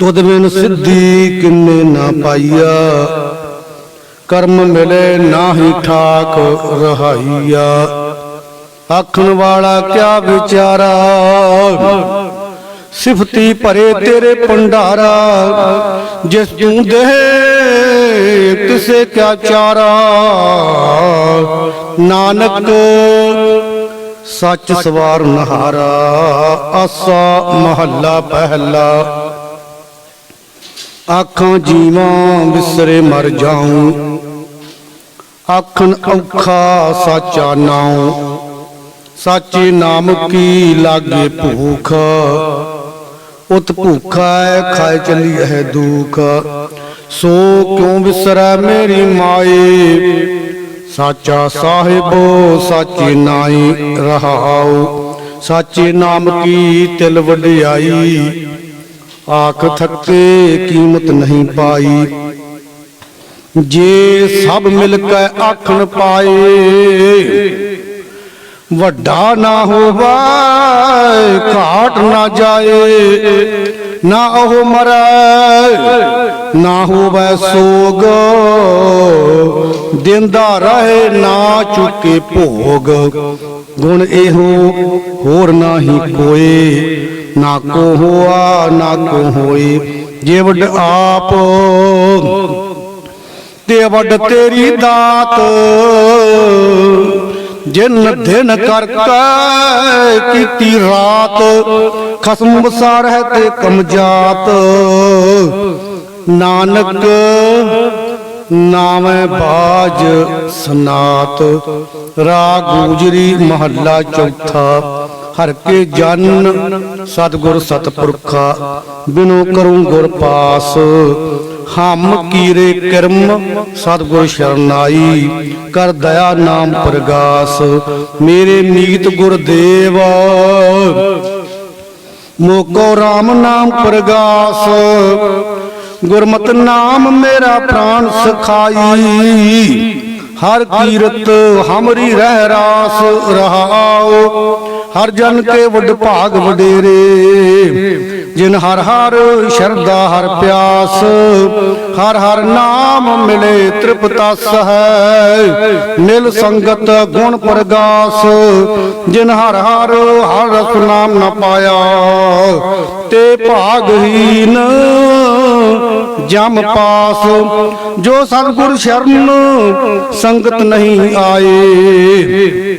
ਤੁਧ ਬਿਨ ਸਿੱਧੀ ਕਿੰਨੇ ਨਾ ਪਾਈਆ। ਕਰਮ ਮਿਲੇ ਨਾਹੀ ਠਾਕ ਰਹਾਈਆ। ਆਖਣ ਵਾਲਾ ਕਿਆ ਵਿਚਾਰਾ। ਸਿਫਤੀ ਭਰੇ ਤੇਰੇ ਭੰਡਾਰਾ। ਜਿਸ ਤੂੰ ਦੇ ਤਿਸੇ ਕਿਆ ਚਾਰਾ। ਨਾਨਕ ਸੱਚ ਸਵਾਰ ਨਹਾਰਾ। ਆਸਾ ਮਹੱਲਾ ਪਹਿਲਾ। ਆਖਾਂ ਜੀਵਾਂ ਵਿਸਰੇ ਮਰ ਜਾਉਂ। ਆਖਣ ਔਖਾ ਸਾਚਾ ਨਾਉ। ਸਾਚੇ ਨਾਮ ਕੀ ਲਾਗੇ ਭੂਖ? ਉਤ ਭੂਖਾ ਹੈ ਖਾਏ ਚਲੀ ਹੈ ਦੁਖ। ਸੋ ਕਿਉ ਵਿਸਰੈ ਮੇਰੀ ਮਾਏ? ਸਾਚਾ ਸਾਹਿਬੋ, ਸਾਚੇ ਨਾਈ ਰਹਾਉ। ਸਾਚੇ ਨਾਮ ਕੀ ਤਿਲ ਵਡਿਆਈ? ਆਖ ਥੱਕੇ ਕੀਮਤ ਨਹੀਂ ਪਾਈ। ਜੇ ਸਭ ਮਿਲ ਕੇ ਆਖਣ ਪਾਏ, ਵੱਡਾ ਨਾ ਹੋਵੇ, ਘਾਟ ਨਾ ਜਾਏ, ਨਾ ਉਹ ਮਰੈ, ਨਾ ਹੋਵੇ ਸੋਗ, ਦਿੰਦਾ ਰਹੇ ਨਾ ਚੁੱਕੇ ਭੋਗ। ਗੁਣ ਇਹੋ ਹੋਰ ਨਾਹੀ ਕੋਏ। ਨਾ ਕੋ ਹੋਆ ਨਾ ਕੋ ਹੋਏ, ਜੇ ਵੱਡ ਆਪ, ਤੇ ਵੱਡ ਤੇਰੀ ਦਾਤ, ਜਿਨ ਦਿਨ ਕਰ ਕੀਤੀ ਰਾਤ, ਖਸਮ ਵਸਾਰ ਹੈ ਤੇ ਕਮਜਾਤ ਨਾਨਕ ਨਾਮੈ ਬਾਜ ਸਨਾਤ, ਰਾਗ ਗੁਜਰੀ ਮਹੱਲਾ ਚੌਥਾ। ਹਰ ਕੇ ਜਨ ਸਤਗੁਰ ਸਤਪੁਰਖਾ, ਬਿਨੋ ਕਰੂੰ ਗੁਰ ਪਾਸ। ਹਮ ਕੀਰੇ ਕਰਮ, ਸਤਗੁਰ ਸ਼ਰਨਾਈ, ਕਰ ਦਇਆ ਨਾਮ ਪ੍ਰਗਾਸ। ਮੇਰੇ ਨੀਤ ਗੁਰਦੇਵ ਮੋਕੋ RAM ਨਾਮ ਪ੍ਰਗਾਸ। ਗੁਰਮਤ ਨਾਮ ਮੇਰਾ ਪ੍ਰਾਨ ਸਖਾਈ। ਹਰ ਕੀਰਤ ਹਮਰੀ ਰਹਿ ਰਾਸ ਰਹਾਓ ਹਰ ਜਨ ਕੇ ਵੱਡ ਭਾਗ ਵਡੇਰੇ। ਜਿਨ ਹਰ ਹਰ ਸ਼ਰਦਾ ਹਰ ਪਿਆਸ ਹਰ ਹਰ ਨਾਮ ਮਿਲੇ ਤ੍ਰਿਪਤਸ ਹੈ ਨਿਲ ਸੰਗਤ ਗੁਣ ਪ੍ਰਗਾਸ ਜਿਨ ਹਰ ਹਰ ਹਰ ਰਸ ਨਾਮ ਨ ਪਾਇਆ। ਤੇ ਭਾਗਹੀਨ ਜਮ ਪਾਸ ਜੋ ਸਤਿਗੁਰ ਸ਼ਰਨ ਸੰਗਤ ਨਹੀਂ ਆਏ।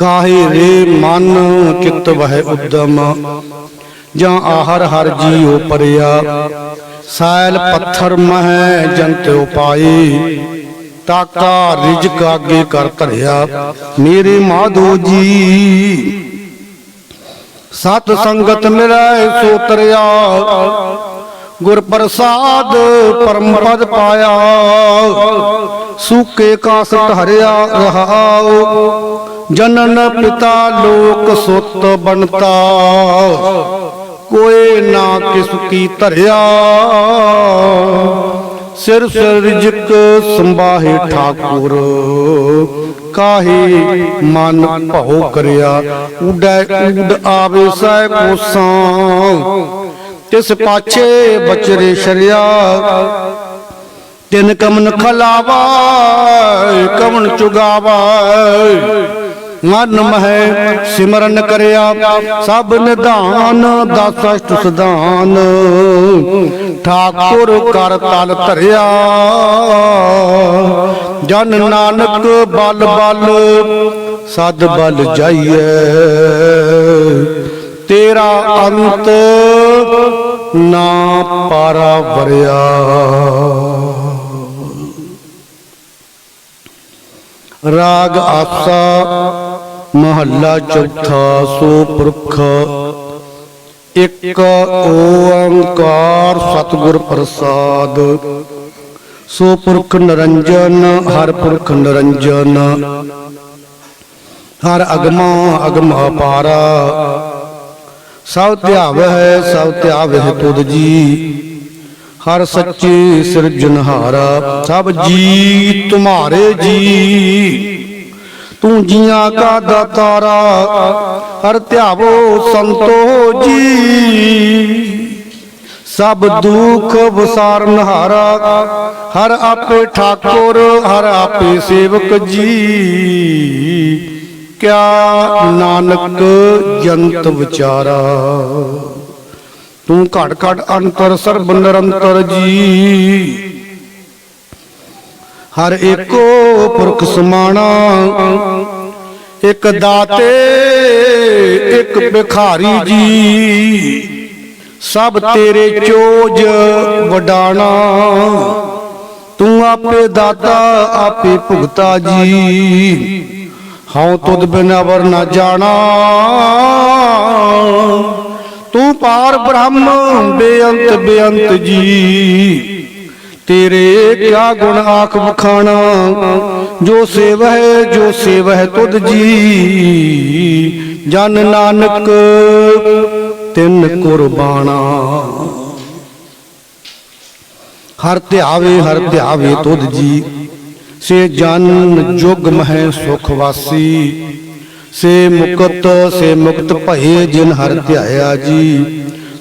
ਕਾਹੇ ਰੇ ਮਨ ਚਿਤ ਵਹਿ ਉਦਮ? ਜਾਂ ਆਹਰ ਹਰ ਜੀਉ ਪਰਿਆ? ਸਾਇਲ ਪੱਥਰ ਮਹਿ ਜੰਤ ਉਪਾਏ। ਤਾਕਾ ਰਿਜਕ ਆਗੇ ਕਰ ਧਰਿਆ। ਮੇਰੇ ਮਾਧੋ ਜੀ, ਸਤ ਸੰਗਤ ਮਿਲੈ ਸੋ ਤਰਿਆ। ਗੁਰ ਪ੍ਰਸਾਦ ਪਰਮ ਪਦ ਪਾਇਆ। ਸੂਕੇ ਕਾਸਟ ਹਰਿਆ ਰਹਾਓ ਜਨਨ ਪਿਤਾ ਲੋਕ ਸੁੱਤ ਬਣਤਾ। ਕੋਏ ਨਾ ਕਿਸ ਕੀ ਧਰਿਆ। ਸਿਰ ਸਿਰਜਕ ਸੰਭਾਹੇ ਠਾਕੁਰ। ਕਾਹੇ ਮਨ ਭਉ ਕਰਿਆ। ਉਡੈ ਉਡ ਆਵੇ ਸਹਿ ਕੋਸਾਂ ਤਿਸ ਪਾਛੇ ਬਚਰੇ ਸ਼ਰਿਆ। ਤਿਨ ਕਮਨ ਖਲਾਵਾ ਕਮਨ ਚੁਗਾਵਾ ਮਨ ਮਹਿ, ਸਿਮਰਨ ਕਰਿਆ, ਸਭ ਨਿਧਾਨ ਦਸ ਅਸ਼ਟ ਸਿਧਾਨ। ਠਾਕੁਰ ਕਰ ਤਲ ਧਰਿਆ, ਜਨ ਨਾਨਕ ਬਲ ਬਲ, ਸਦ ਬਲ ਜਾਈਐ। ਤੇਰਾ ਅੰਤ ਨਾ ਪਾਰਾ ਵਰਿਆ। ਰਾਗ ਆਸਾ ਮਹੱਲਾ ਚੌਥਾ ਸੋ ਪੁਰਖ ਇੱਕ ਓੰਕਾਰ ਸਤਿਗੁਰ ਪ੍ਰਸਾਦ। ਸੋ ਪੁਰਖ ਨਿਰੰਜਨ, ਹਰ ਪੁਰਖ ਨਿਰੰਜਨ। ਹਰ ਅਗਮਾ ਅਗਮ ਅਪਾਰਾ ਸਭ ਧਿਆਵ ਹੈ ਸਭ ਧਿਆਵ ਹੈ ਤੁਧ ਜੀ। ਹਰ ਸੱਚੇ ਸਿਰਜਨਹਾਰਾ ਸਭ ਜੀ ਤੁਮਾਰੇ ਜੀ। ਤੂੰ ਜੀਆਂ ਕਾ ਦਾਤਾਰਾ, ਹਰ ਧਿਆਵੋ ਸੰਤੋ ਜੀ ਸਭ ਦੁੱਖ ਵਿਸਾਰਨ ਹਾਰਾ ਹਰ ਆਪੇ ਠਾਕੁਰ, ਹਰ ਆਪੇ ਸੇਵਕ ਜੀ। ਕਿਆ ਨਾਨਕ ਜੰਤ ਵਿਚਾਰਾ, ਤੂੰ ਘਟ ਘਟ ਅੰਤਰ ਸਰਬ ਨਿਰੰਤਰ ਜੀ। ਹਰ ਏਕੋ ਪੁਰਖ ਸਮਾਣਾ। ਇੱਕ ਦਾਤੇ, ਇੱਕ ਭਿਖਾਰੀ ਜੀ। ਸਭ ਤੇਰੇ ਚੋਜ ਵਡਾਣਾ। ਤੂੰ ਆਪੇ ਦਾਤਾ, ਆਪੇ ਭੁਗਤਾ ਜੀ। ਹਉ ਤੁਧ ਬਿਨਾ ਅਵਰ ਨਾ ਜਾਣਾ। ਤੂੰ ਪਾਰ ਬ੍ਰਹਮ, ਬੇਅੰਤ ਬੇਅੰਤ ਜੀ। ਤੇਰੇ ਕਿਆ ਗੁਣ ਆਖ ਬਖਾਣਾ ਜੋ ਸੇਵਹਿ ਜੋ ਸੇਵਹਿ ਤੁਧ ਜੀ। ਜਨ ਨਾਨਕ, ਤਿੰਨ ਕੁਰਬਾਨਾ। ਹਰ ਧਿਆਵੇ ਹਰ ਧਿਆਵੇ ਤੁਧ ਜੀ। ਸੇ ਜਨ ਜੁਗ ਮਹਿ ਸੁਖ ਵਾਸੀ। ਸੇ ਮੁਕਤ ਸੇ ਮੁਕਤ ਭਏ ਜਿਨ ਹਰ ਧਿਆਇਆ ਜੀ।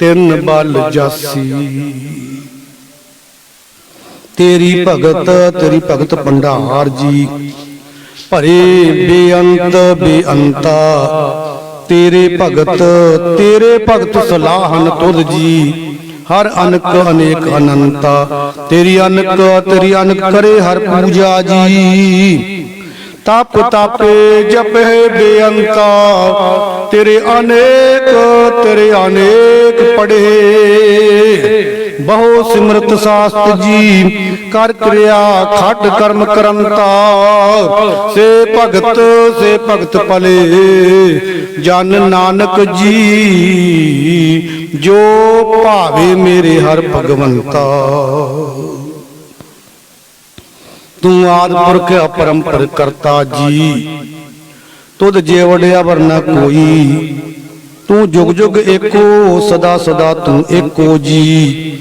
ਤਿੰਨ ਬਲ ਜਾਸੀ। ਤੇਰੀ ਭਗਤ ਤੇਰੀ ਭਗਤ ਭੰਡਾਰ ਜੀ। ਭਰੇ ਬੇਅੰਤ ਬੇਅੰਤਾ। ਤੇਰੇ ਭਗਤ ਤੇਰੇ ਭਗਤ ਸਲਾਹਨ ਤੁਧ ਜੀ। ਹਰ ਅਨਕ ਅਨੇਕ ਅਨੰਤਾ। ਤੇਰੀ ਅਨਕ ਤੇਰੀ ਅਨਕ ਕਰੇ ਹਰ ਪੂਜਾ ਜੀ। ਤਪ ਤਾਪੇ ਜਪੇ ਬੇਅੰਤਾ। ਤੇਰੇ ਅਨੇਕ ਤੇਰੇ ਅਨੇਕ ਪੜੇ। ਬਹੁ ਸਿਮਰਤ ਸਾਸਤ ਜੀ, ਕਰ ਕਿਰਿਆ ਖੱਟ ਕਰਮ ਕਰੰਤਾ। ਸੇ ਭਗਤ ਸੇ ਭਗਤ ਭਲੇ। ਜਨ ਨਾਨਕ ਜੀ, ਜੋ ਭਾਵੇ ਮੇਰੇ ਹਰ ਭਗਵੰਤਾ। ਤੂੰ ਆਦ ਪੁਰਖ ਅਪਰੰਪਰ ਕਰਤਾ ਜੀ। ਤੁਧ ਜੇਵੜ ਅਵਰ ਨ ਕੋਈ, ਤੂੰ ਜੁਗ ਜੁਗ ਏਕੋ, ਸਦਾ ਸਦਾ ਤੂੰ ਏਕੋ ਜੀ।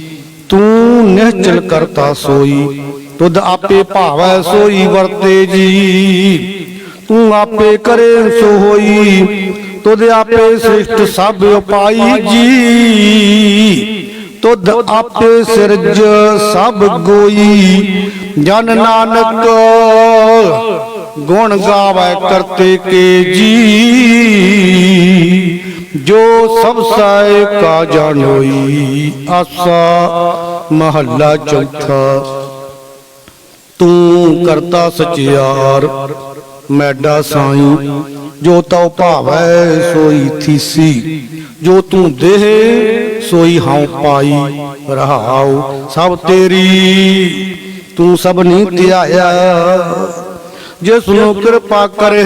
ਤੂੰ ਨਿਹਚਲ ਕਰਤਾ ਸੋਈ, ਤੁਧ ਆਪੇ ਭਾਵੈ ਸੋਈ ਵਰਤੇ ਜੀ। ਤੂੰ ਆਪੇ ਕਰੇ ਸੋ ਹੋਈ ਤੁਧ ਆਪੇ ਸ੍ਰਿਸ਼ਟ ਸਭ ਉਪਾਈ ਜੀ। ਤੁਧ ਆਪੇ ਸਿਰਜ ਸਭ ਗੋਈ। ਜਨ ਨਾਨਕ ਗੁਣ ਗਾਵੇ ਕਰਤੇ ਕੇ ਜੀ। ਜੋ ਸਭ ਸਾਇ ਕਾ ਜਾਣੋਈ ਆਸਾ ਮਹੱਲਾ ਚੌਥਾ। ਤੂੰ ਕਰਤਾ ਸਚਿਆਰ, ਮੈਡਾ ਸਾਈ। ਜੋ ਤਉ ਭਾਵੈ ਸੋਈ ਥੀਸੀ। ਜੋ ਤੂੰ ਦੇਹ ਸੋਈ ਹਉ ਪਾਈ ਰਹਾਉ, ਸਭ ਤੇਰੀ ਤੂੰ ਸਭ ਨਹੀਂ ਧਿਆਇਆ। ਜਿਸ ਨੂੰ ਕਿਰਪਾ ਕਰੇ,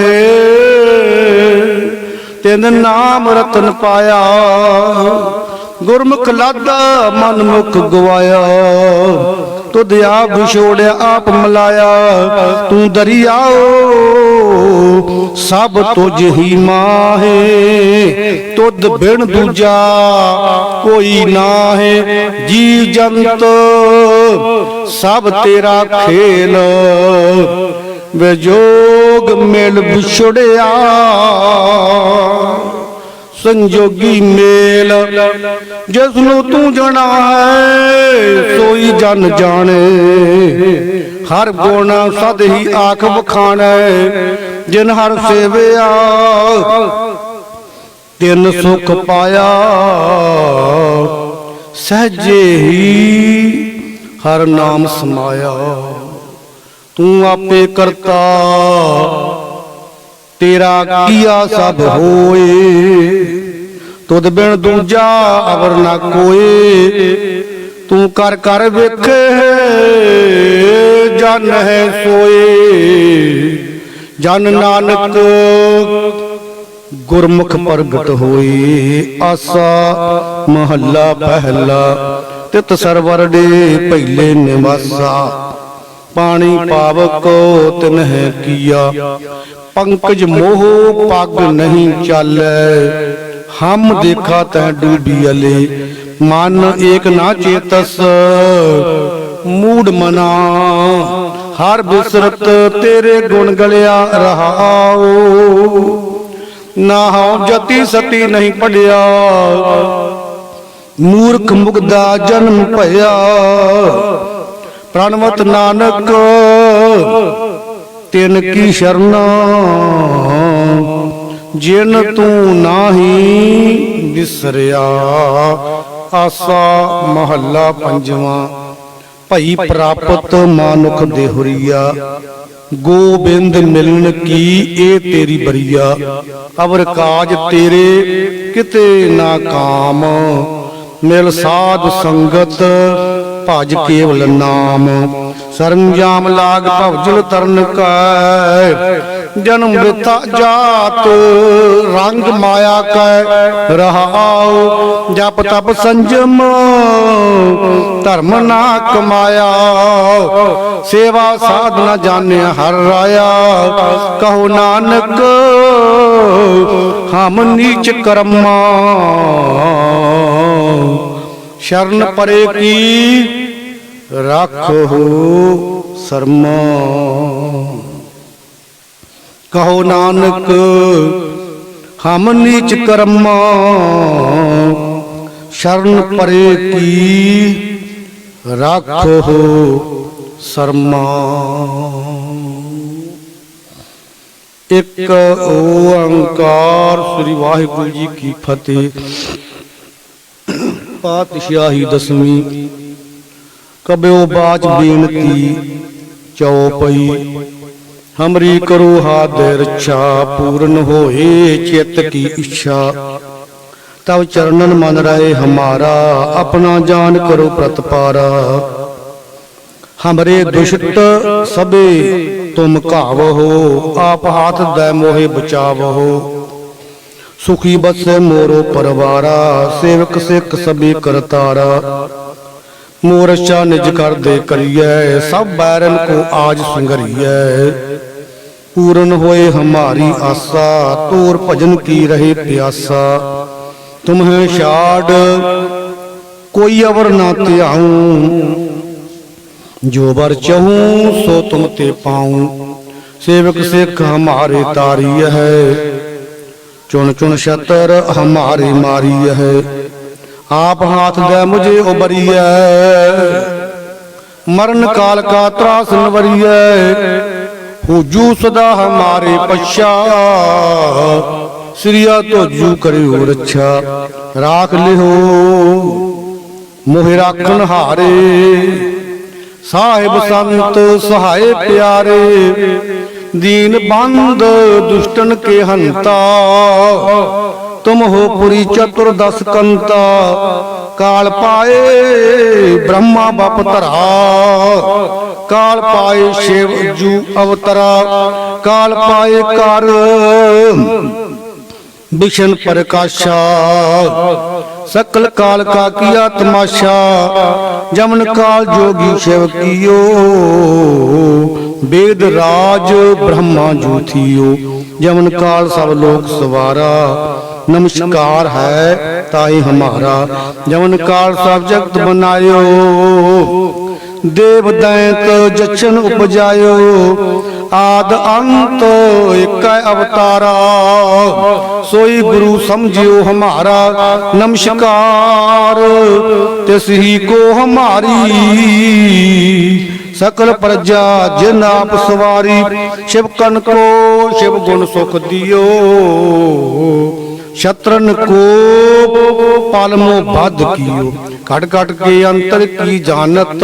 ਤਿੰਨ ਨਾਮ ਰਤਨ ਪਾਇਆ। ਗੁਰਮੁਖ ਲਾਦਾ ਮਨ ਮੁਖ ਗਵਾਇਆ। ਤੁਧ ਆਪ ਵਿਛੋੜਿਆ ਆਪ ਮਲਾਇਆ, ਤੂੰ ਦਰਿਆਓ, ਸਭ ਤੁਝ ਹੀ ਮਾਹੇ, ਤੁਧ ਬਿਨ ਦੂਜਾ ਕੋਈ ਨਾਹੇ, ਜੀਵ ਜੰਤ, ਸਭ ਤੇਰਾ ਖੇਲ। ਵਿਜੋਗ ਮਿਲ ਵਿਛੜਿਆ। ਸੰਜੋਗੀ ਮੇਲ ਜਿਸ ਨੂੰ ਤੂੰ ਜਾਣਾ ਹੈ ਸੋਈ ਜਨ ਜਾਣੇ। ਹਰ ਗੁਣ ਸਦ ਹੀ ਆਖ ਬਖਾਣੈ ਜਿਨ ਹਰ ਸੇਵਿਆ, ਤਿੰਨ ਸੁਖ ਪਾਇਆ। ਸਹਜੇ ਹੀ ਹਰ ਨਾਮ ਸਮਾਇਆ। ਤੂੰ ਆਪੇ ਕਰਤਾ ਤੇਰਾ ਕੀਆ ਸਭ ਹੋਏ। ਤੁਧ ਬਿਨ ਦੂਜਾ ਅਵਰ ਨਾ ਕੋਏ ਤੂੰ ਕਰ ਕਰ ਵੇਖੇ, ਜਨ ਹੈ ਸੋਏ। ਜਨ ਨਾਨਕ ਗੁਰਮੁਖ ਪ੍ਰਗਟ ਹੋਏ। ਆਸਾ ਮਹੱਲਾ ਪਹਿਲਾ, ਤਿਤ ਸਰਵਰ ਦੇ ਪਹਿਲੇ ਨਿਵਾਸਾ। ਪਾਣੀ ਪਾਵਕ ਤਿਨਹਿ ਕੀਆ। ਪੰਕਜ ਮੋਹ ਪੱਗ ਨਹੀਂ ਚਾਲੈ। ਹਮ ਦੇਖਾ ਤੈ ਡੂਬੀ ਅਲੇ। ਮਨ ਏਕ ਨਾ ਚੇਤਸ, ਮੂੜ ਮਨਾ। ਹਰ ਬਿਸਰਤ ਤੇਰੇ ਗੁਣ ਗਲਿਆ ਰਹਾਓ ਨਾ ਹਉ ਜਤੀ ਸਤੀ ਨਹੀਂ ਪੜਿਆ ਮੂਰਖ ਮੁਗਦਾ ਜਨਮ ਭਇਆ। ਪ੍ਰਣਵਤ ਨਾਨਕ, ਤਿਨ ਕੀ ਸ਼ਰਨਾ, ਜਿਨ ਤੂੰ ਨਾਹੀ ਵਿਸਰਿਆ ਆਸਾ ਮਹੱਲਾ ਪੰਜਵਾਂ, ਭਈ ਪ੍ਰਾਪਤ ਮਾਨੁਖ ਦੇ ਗੋਬਿੰਦ ਮਿਲਣ ਕੀ ਇਹ ਤੇਰੀ ਬਰੀਆ, ਅਵਰ ਕਾਜ ਤੇਰੇ ਕਿਤੇ ਨਾ ਕਾਮ, ਮਿਲ ਸਾਧ ਸੰਗਤ ਭਜ ਕੇਵਲ ਨਾਮ, ਸਰੰਜਾਮ ਲਾਗ ਭਵਜਲ ਤਰਨ ਕੈ। ਜਨਮ ਬਿਤਾ ਜਾਤ, ਰੰਗ ਮਾਇਆ ਕੈ ਰਹਾਉ ਜਪ ਤਪ ਸੰਜਮ, ਧਰਮ ਨਾ ਕਮਾਇਆ। ਸੇਵਾ ਸਾਧਨਾ ਜਾਣਿਆ ਹਰ ਰਾਇਆ, ਕਹੋ ਨਾਨਕ, ਹਮ ਨੀਚ ਕਰਮਾ। ਸ਼ਰਨ ਪਰੇ ਕੀ ਰੱਖੋ ਸ਼ਰਮ। ਕਹੋ ਨਾਨਕ, ਹਮ ਨੀਚ ਕਰਮ। ਸ਼ਰਨ ਪਰੇ ਕੀ ਰੱਖੋ ਸਰਮਾ। ਇੱਕ ਓੰਕਾਰ ਸ੍ਰੀ ਵਾਹਿਗੁਰੂ ਜੀ ਕੀ ਫਤਿਹ। ਪਾਤਸ਼ਾਹੀ ਦਸਵੀਂ। ਕਬਿਓ ਬਾਚ ਬੇਨਤੀ ਚਉਪਈ ਹਮਰੀ ਕਰੋ ਹਾਦੇ ਰੱਛਾ ਪੂਰਨ ਹੋਏ ਚਿੱਤ ਕੀ ਇੱਛਾ। ਤਵ ਚਰਨਨ ਮਨ ਰਹੇ ਹਮਾਰਾ, ਆਪਣਾ ਜਾਨ ਕਰੋ ਪ੍ਰਤਪਾਰਾ ਹਮਰੇ ਦੁਸ਼ਟ ਸਭੇ ਤੁਮ ਘਾਵਹੋ ਆਪ ਹਾਥ ਦੈ ਮੋਹਿ ਬਚਾਵਹੋ ਸੁਖੀ ਬਸੇ ਮੋਰੋ ਪਰਵਾਰਾ, ਸੇਵਕ ਸਿੱਖ ਸਭੇ ਕਰਤਾਰਾ। ਮੋਰਚਾ ਨਿਜ ਕਰਦੇ ਕਰੀਐ, ਸਭ ਬੈਰਨ ਕੋ ਆਜ ਸੰਗਰੀਐ। ਪੂਰਨ ਹੋਏ ਹਮਾਰੀ ਆਸਾ, ਤੋਰ ਭਜਨ ਕੀ ਰਹੇ ਪਿਆਸਾ। ਤੁਮਹਿ ਛਾੜ, ਕੋਈ ਅਵਰ ਨਾ ਧਿਆਉ। ਜੋ ਵਰ ਚਹੂੰ, ਸੋ ਤੁਮ ਤੇ ਪਾਉ। ਸੇਵਕ ਸਿੱਖ ਹਮਾਰੇ ਤਾਰੀ ਹੈ ਚੁਣ ਚੁਣ ਛਤਰ ਹਮਾਰੇ ਮਾਰੀ ਹੈ ਆਪ ਹਾਥ ਦੇ ਮੁਝੇ ਉਬਰੀਐ ਮਰਨ ਕਾਲ ਕਾ ਤਰਾਸ ਨਵਰੀਐ ਹੁਜੂ ਸਦਾ ਹਮਾਰੇ ਪਛਾ। ਸ੍ਰੀਆ ਤੋਜੂ ਕਰਿਓ ਰੱਛਾ। ਰਾਖ ਲਿਓ ਮੋਹਿ ਰਾਖਣ ਹਾਰੇ। ਸਾਹਿਬ ਸੰਤ ਸਹਾਏ ਪਿਆਰੇ। ਦੀਨ ਬੰਦ, ਦੁਸ਼ਟਨ ਕੇ ਹੰਤਾ। ਤੁਮ ਹੋ ਪੁਰੀ ਚਤੁਰ ਦਸ ਕੰਤਾ। ਕਾਲ ਪਾਏ ਬ੍ਰਹਮਾ ਬਪ ਧਰਾ। ਕਾਲ ਪਾਏ ਸ਼ਿਵ ਜੂ ਅਵਤਰਾ। ਕਾਲ ਪਾਏ ਕਰ ਵਿਸ਼ਨ ਪ੍ਰਕਾਸ਼ਾ। ਸਕਲ ਕਾਲ ਕਾ ਕੀਆ ਤਮਾਸ਼ਾ ਜਮਨ ਕਾਲ ਜੋਗੀ ਸ਼ਿਵ ਕੀਓ ਵੇਦ ਰਾਜ ਬ੍ਰਹਮਾ ਜੂਥੀਓ, ਜਮਨ ਕਾਲ ਸਭ ਲੋਕ ਸਵਾਰਾ। ਨਮਸਕਾਰ ਹੈ ਤਾਈ ਹਮਾਰਾ, ਜਮਨ ਕਾਲ ਸਭ ਜਗਤ ਬਨਾਇਓ। ਦੇਵ ਦੈਂਤ ਜਚਨ ਉਪਜਾਇਓ ਆਦ ਅੰਤ ਇਕੈ ਅਵਤਾਰਾ। ਸੋਈ ਗੁਰੂ ਸਮਝਿਓ ਹਮਾਰਾ ਨਮਸਕਾਰ। ਤਿਸ ਹੀ ਕੋ ਹਮਾਰੀ ਸਕਲ ਪ੍ਰਜਾ ਜਿਨ ਆਪ ਸਵਾਰੀ। ਸ਼ਿਵ ਕਨ ਕੋ ਸ਼ਿਵ ਗੁਣ ਸੁਖ ਦਿਓ। ਸ਼ਤਰਨ ਕੋ ਪਲਮੋ ਬੱਧ ਕੀਓ। ਘਟ ਘਟ ਕੇ ਅੰਤਰ ਕੀ ਜਾਣਤ?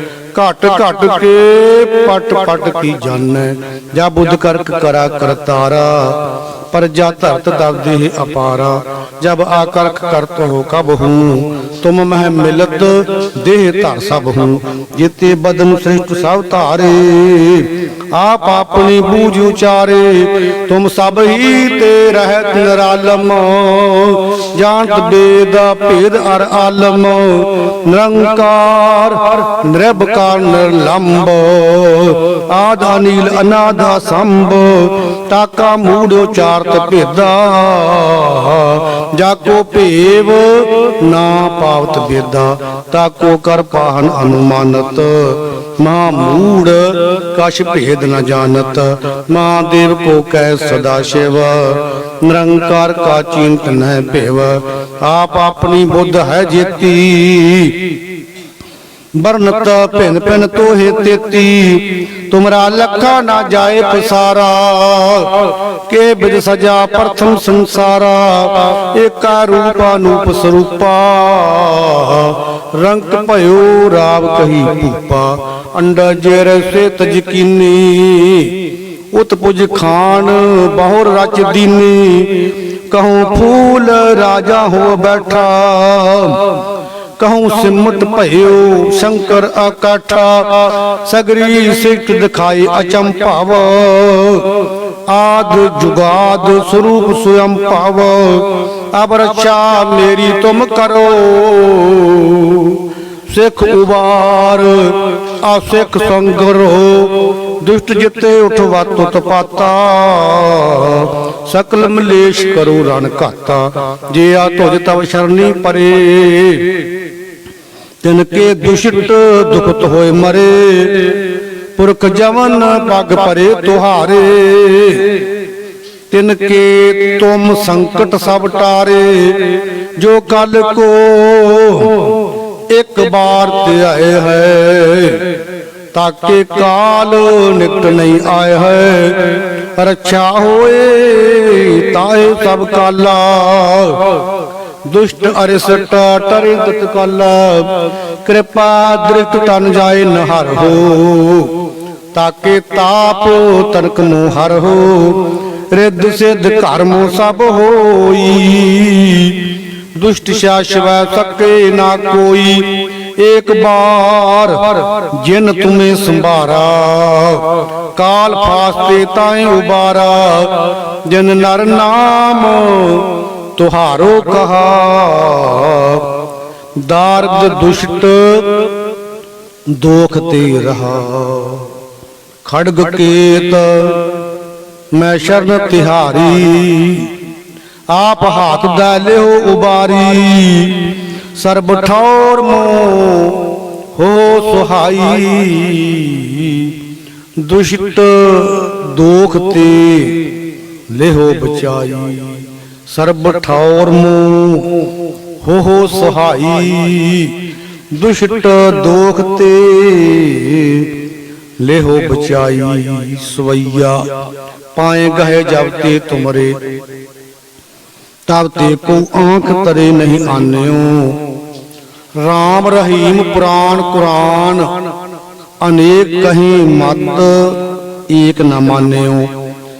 ਘਟ ਘਟ ਕੇ ਪਟ ਪਟ ਕੀ ਜਾਣੈ? ਜਾ ਬੁੱਧ ਕਰਕ ਕਰਾ ਕਰਤਾਰਾ ਪਰ ਜਾ ਧਰਤ ਦਬਦੇ ਅਪਾਰਾ। ਜਬ ਆਕਰਖ ਕਰਤ ਹੋ ਕਬ ਹੂੰ ਤੁਮ ਮਹਿ ਮਿਲਤ ਦੇਹ ਧਰ ਸਭ ਹੂੰ। ਜਿਤੇ ਬਦਨ ਸ੍ਰਿਸ਼ਟ ਸਭ ਧਾਰੇ। ਆਪ ਆਪਣੀ ਬੂਝ ਉਚਾਰੇ। ਤੁਮ ਸਭ ਹੀ ਤੇ ਰਹਿਤ ਨਿਰਾਲਮ। ਜਾਣਤ ਬੇਦ ਭੇਦ ਅਰ ਆਲਮ। ਨਿਰੰਕਾਰ ਨਿਰਭਕਾਰ ਨਿਰਲੰਭ ਆਦ ਅਨੀਲ ਅਨਾਦ ਸੰਭ, ਤਾਕਾ ਮੂੜ ਉਚਾਰਤ ਭੇਦਾ। ਜਾ ਕੋ ਭੇਵ ਨਾ ਪਾਵਤ ਬੇਦਾ ਤਾਕੋ ਕਰ ਪਾਹਨ ਅਨੁਮਾਨਤ। ਮਾ ਮੂੜ ਕਛ ਭੇਦ ਨ ਜਾਣਤ, ਮਾ ਦੇਵ ਕੋ ਕਹਿ ਸਦਾ ਸ਼ਿਵ। ਨਿਰੰਕਾਰ ਕਾ ਚਿੰਤ ਨਹਿ ਭੇਵ, ਆਪ ਆਪਣੀ ਬੁੱਧ ਹੈ ਜੇਤੀ। ਬਰਨਤ ਭਿਨ ਭਿਨ ਤੋਹੇ ਤੇਤੀ, ਤੁਮਰਾ ਲੱਖਾ ਨਾ ਜਾਏ ਪਸਾਰਾ, ਕੇ ਬਿਦ ਸਜਾ ਪ੍ਰਥਮ ਸੰਸਾਰਾ, ਏਕਾ ਰੂਪ ਅਨੂਪ ਸਰੂਪਾ ਰੰਗ ਭਇਓ ਰਾਵ ਕਹੀ ਭੂਪਾ ਅੰਡਾ ਜੇਰ ਸੇ ਤਜਕੀਨੀ ਉਤ ਪੁਜ ਖਾਨ ਬਹੁਰ ਰਚ ਦੀਨੀ, ਕਹੂੰ ਫੂਲ ਰਾਜਾ ਹੋ ਬੈਠਾ ਕਹੂੰ ਸਿਮਟ ਭਇਓ ਸ਼ੰਕਰ ਆਕਾਠਾ ਸਗਰੀ ਸਿੱਖ ਦਿਖਾਈ ਅਚੰਭਾਵ ਆਦ ਜੁਗਾਦ ਸਰੂਪ ਸੁਯੰ ਭਾਵ। ਅਬ ਰਚਾ ਮੇਰੀ ਤੁਮ ਕਰੋ। ਸਿੱਖ ਉਬਾਰ। ਆ ਸਿੱਖ ਸੰਗਰੋ ਦੁਸ਼ਟ ਜਿੱਤੇ ਉਠਵਾ ਤੁਤ ਪਾਤਾ। ਸਕਲ ਮਲੇਸ਼ ਕਰੋ ਰਣ ਘਾਤਾ। ਜੇ ਆ ਤੁਜ ਤਵ ਸ਼ਰਣੀ ਪਰੇ। ਤਿਨ ਕੇ ਦੁਸ਼ਟ ਦੁਖਤ ਹੋਏ ਮਰੇ, ਪੁਰਖ ਜਵਨ ਪਗ ਪਰੇ ਤੁਹਾਰੇ। ਤਿਨ ਕੇ ਤੁਮ ਸੰਕਟ ਸਭ ਟਾਰੇ, ਜੋ ਕਲ ਕੋ ਇੱਕ ਬਾਰ ਤੇ ਆਏ ਹੈ, ਤਾਕੇ ਕਾਲ ਨਿਕਟ ਨਹੀਂ ਆਏ ਹੈ। ਰੱਛਾ ਹੋਏ ਤਾਏ ਸਭ ਕਾਲਾ ਦੁਸ਼ਟ ਅਰਿਸਟ ਟਰੇ ਤਤਕਲ ਕਿਰਪਾ ਦ੍ਰਿਸ਼ਟ ਤਨ ਜਾਏ ਨਹਰ ਹੋ, ਤਾਕੇ ਤਾਪ ਤਨਕ ਨੂੰ ਹਰ ਹੋ, ਰਿੱਧ ਸਿੱਧ ਕਰਮ ਸਭ ਹੋਈ। ਦੁਸ਼ਟ ਸ਼ਾਸ਼ਵੈ ਸਕੇ ਨਾ ਕੋਈ, ਏਕ ਬਾਰ ਜਿਨ ਤੁਮੇ ਸੰਭਾਰਾ। ਕਾਲ ਫਾਸਤੇ ਤਾਏ ਉਬਾਰਾ, ਜਿਨ ਨਰ ਨਾਮ ਤੁਹਾਰੋ ਕਹਾ, ਦਾਰਦ ਦੁਸ਼ਟ ਦੋਖ ਤੇ ਰਹਾ। ਖੜਗ ਕੇਤ, ਮੈਂ ਸ਼ਰਨ ਤਿਹਾਰੀ, ਆਪ ਹਾਥ ਦਾ ਲਿਓ ਉਬਾਰੀ। ਸਰਬ ਠੌਰ ਮੋ ਹੋ ਸੁਹਾਈ, ਦੁਸ਼ਟ ਦੋਖ ਤੇ ਲਿਹੋ ਬਚਾਈ। ਸਰਬ ਠੌਰ ਮੋ ਹੋ ਹੋ ਸੁਹਾਈ, ਦੁਸ਼ਟ ਦੋਖ ਤੇ ਲੇਹੋ ਬਚਾਈ ਸਵਈਆ, ਪਾਏ ਗਏ ਜਬ ਤੇ ਤੁਮਰੇ। ਤਬ ਤੇ ਕੋ ਆਂਖ ਤਰੇ ਨਹੀਂ ਆਨਿਓ। ਰਾਮ ਰਹੀਮ ਪੁਰਾਨ ਕੁਰਾਨ, ਅਨੇਕ ਕਹੀ ਮਤ ਏਕ ਨਾ ਮਾਨਿਓ।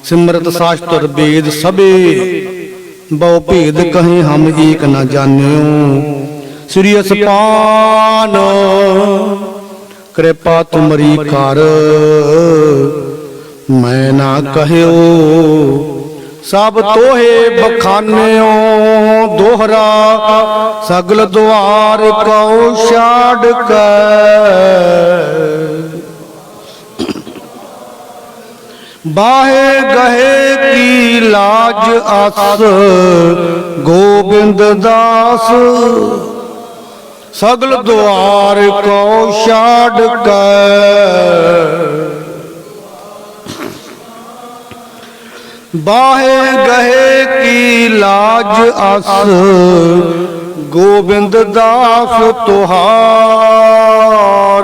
ਸਿਮਰਤ ਸ਼ਾਸਤਰ ਵੇਦ ਸਭੇ ਬਹੁ ਭੇਦ ਕਹੇ ਹਮ ਏਕ ਨਾ ਜਾਣਿਓ। ਸ੍ਰੀ ਅਸਪਾਨ, ਕਿਰਪਾ ਤੁਮਰੀ ਕਰ। ਮੈਂ ਨਾ ਕਹਿਓ, ਸਭ ਤੋਹੇ ਬਖਾਨਿਓ, ਦੋਹਰਾ ਸਗਲ ਦੁਆਰ ਕਉ ਛਾੜ ਕੇ। ਬਾਹੇ ਗਹੇ ਕੀ ਲਾਜ ਆਸ ਗੋਬਿੰਦ ਦਾਸ। ਸਗਲ ਦੁਆਰ ਕਉ ਛਾੜ ਕੇ। ਬਾਹੇ ਗਏ ਕੀ ਲਾਜ ਆਸ ਗੋਬਿੰਦ ਦਾਸ ਤੁਹਾਰ।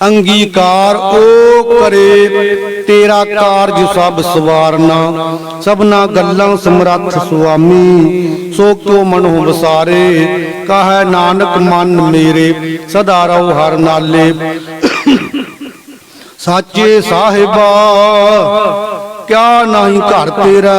ਅੰਗੀਕਾਰ ਉਹ ਕਰੇ, ਤੇਰਾ ਕਾਰਜ ਸਭ ਸਵਾਰਨਾ। ਸਭਨਾ ਗੱਲਾਂ ਸਮਰੱਥ ਸੁਆਮੀ, ਸੋ ਕਿਉ ਮਨੋ ਵਸਾਰੇ? ਕਹੈ ਨਾਨਕ ਮਨ ਮੇਰੇ, ਸਦਾ ਰਹੋ ਹਰ ਨਾਲੇ। ਸਾਚੇ ਸਾਹਿਬਾ, ਕਿਆ ਨਹੀਂ ਘਰ ਤੇਰਾ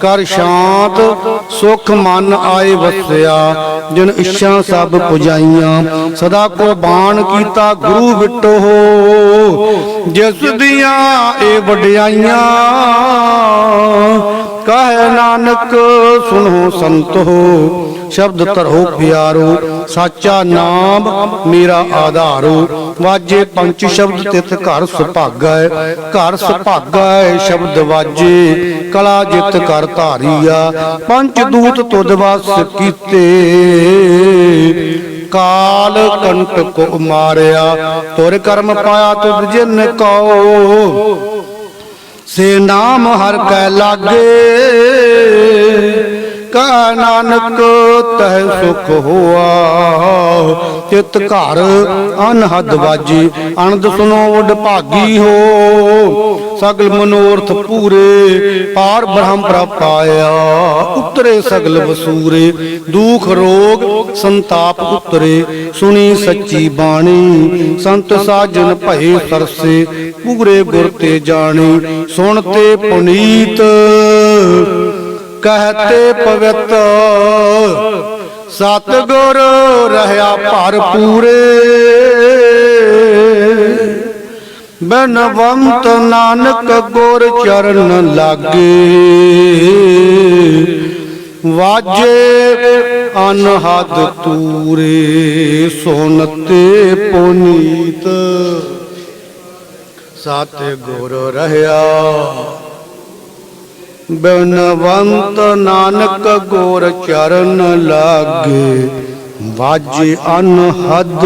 ਕਰ ਸ਼ਾਂਤ, ਸੁਖ ਮਨ ਆਏ ਵਸਿਆ, ਜਿਨ ਇੱਛਾ ਸਭ ਪੁਜਾਈਆਂ। ਸਦਾ ਕੁਰਬਾਨ ਕੀਤਾ ਗੁਰੂ ਵਿਟੋ, ਜਿਸ ਦੀਆਂ ਇਹ ਵਡਿਆਈਆਂ ਕਹੇ ਨਾਨਕ, ਸੁਣੋ ਸੰਤੋ। ਸ਼ਬਦ ਧਰੋ ਪਿਆਰੋ, ਸਾਚਾ ਨਾਮ ਮੇਰਾ ਆਧਾਰੋ। ਵਾਜੇ ਪੰਜ ਸ਼ਬਦ ਤਿਤ ਘਰ ਸੁਭਾਗੈ ਘਰ ਸੁਭਾਗੈ ਸ਼ਬਦ ਵਾਜੇ, ਕਲਾ ਜਿਤ ਕਰ ਧਾਰੀਆ ਪੰਚ ਦੂਤ ਤੁਧ ਵਸ ਕੀਤੇ। ਕਾਲ ਕੰਟਕ ਮਾਰਿਆ, ਤੁਰ ਕਰਮ ਪਾਇਆ ਤੁਧ ਜਿਨ ਕਉ। ਸੇ ਨਾਮ ਹਰ ਕੈ ਲਾਗੇ। ਕਾ ਨਾਨਕ, ਤਹਿ ਸੁਖ ਹੋਆ। ਚਿਤ ਘਰ ਅਨਹਦ ਵਾਜੀ ਅਨੰਦ ਸੁਨੋ ਉਡ ਭਾਗੀ ਹੋ। ਸਗਲ ਮਨੋਰਥ ਪੂਰੇ, ਪਾਰ ਬ੍ਰਹਮ ਪ੍ਰਪਾਇਆ ਉਤਰੇ ਸਗਲ ਵਸੂਰੇ, ਦੁਖ ਰੋਗ ਸੰਤਾਪ ਉਤਰੇ। ਸੁਣੀ ਸੱਚੀ ਬਾਣੀ, ਸੰਤ ਸਾਜਨ ਭਏ ਸਰਸੇ, ਪੂਰੇ ਗੁਰ ਤੇ ਜਾਣੀ। ਸੁਣ ਤੇ ਪੁਨੀਤ ਕਹਤੇ ਪਵਿੱਤ। ਸਤਿਗੁਰ ਰਹਾ ਭਰਪੂਰੇ। ਬਨਵੰਤ ਨਾਨਕ ਗੁਰ ਚਰਨ ਲਾਗੇ। ਵਾਜੇ ਅਨਹਦ ਤੂਰੇ, ਸੁਨਤੇ ਪੁਨੀਤ। ਸਤ ਗੁਰ ਰਹਾ ਬਨਵੰਤ ਨਾਨਕ ਗੋਰ ਚਰਨ ਲਾਗੇ, ਵਾਜੇ ਅਨਹਦ।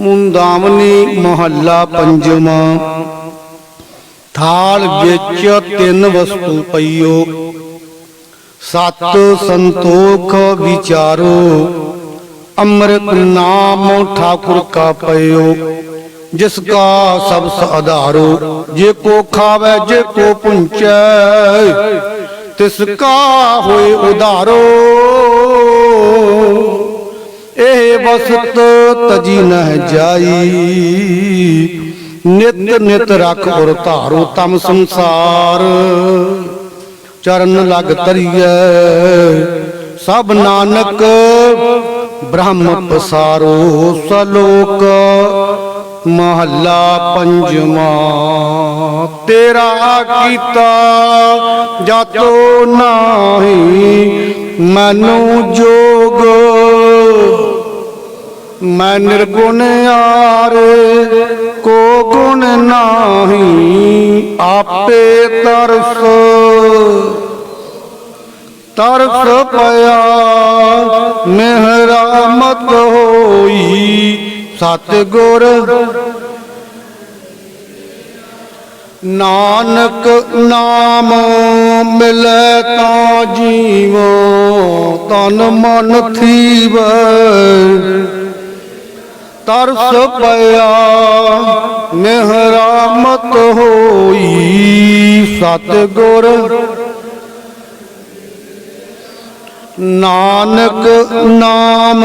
ਮੁੰਦਾਵਨੀ ਮਹੱਲਾ ਪੰਜਵਾਂ, ਥਾਲ ਵਿੱਚ ਤਿੰਨ ਵਸਤੂ ਪਈਓ। ਸਤ ਸੰਤੋਖ ਵਿਚਾਰੋ, ਅੰਮ੍ਰਿਤ ਨਾਮ ਠਾਕੁਰ ਕਾ ਪਇਓ। ਜਿਸ ਕਾ ਸਭ ਆਧਾਰੋ ਜੇ ਕੋ ਖਾਵੇ, ਜੇ ਕੋ ਪੁੰਚੈ, ਤਿਸ ਕਾ ਹੋਏ ਉਧਾਰੋ। ਇਹ ਵਸਤ ਤਜੀ ਨਹਿ ਜਾਈ, ਨਿਤ ਨਿਤ ਰਖ ਔਰ ਧਾਰੋ ਤਮ ਸੰਸਾਰ। ਚਰਨ ਲਗ ਤਰੀਐ ਸਭ ਨਾਨਕ ਬ੍ਰਹਮ ਪਸਾਰੋ ਸਲੋਕ। ਮਹੱਲਾ ਪੰਜਵਾ। ਤੇਰਾ ਕੀਤਾ ਜਾਤੋ ਨਾਹੀ, ਮਨੁ ਜੋਗ। ਮੈਂ ਨਿਰਗੁਣ ਯਾਰ, ਕੋ ਗੁਣ ਨਾਹੀ, ਆਪੇ ਤਰਸ। ਤਰਸ ਪਿਆ ਮਿਹਰਾਮਤ ਹੋਈ ਸਤਗੁਰ। ਨਾਨਕ ਨਾਮ ਮਿਲੈ ਤਾਂ ਜੀਵੋ, ਤਨ ਮਨ ਥੀਵੈ। ਤਰਸ ਪਿਆ ਮਤ ਹੋਈ ਸਤਗੁਰ। ਨਾਨਕ ਨਾਮ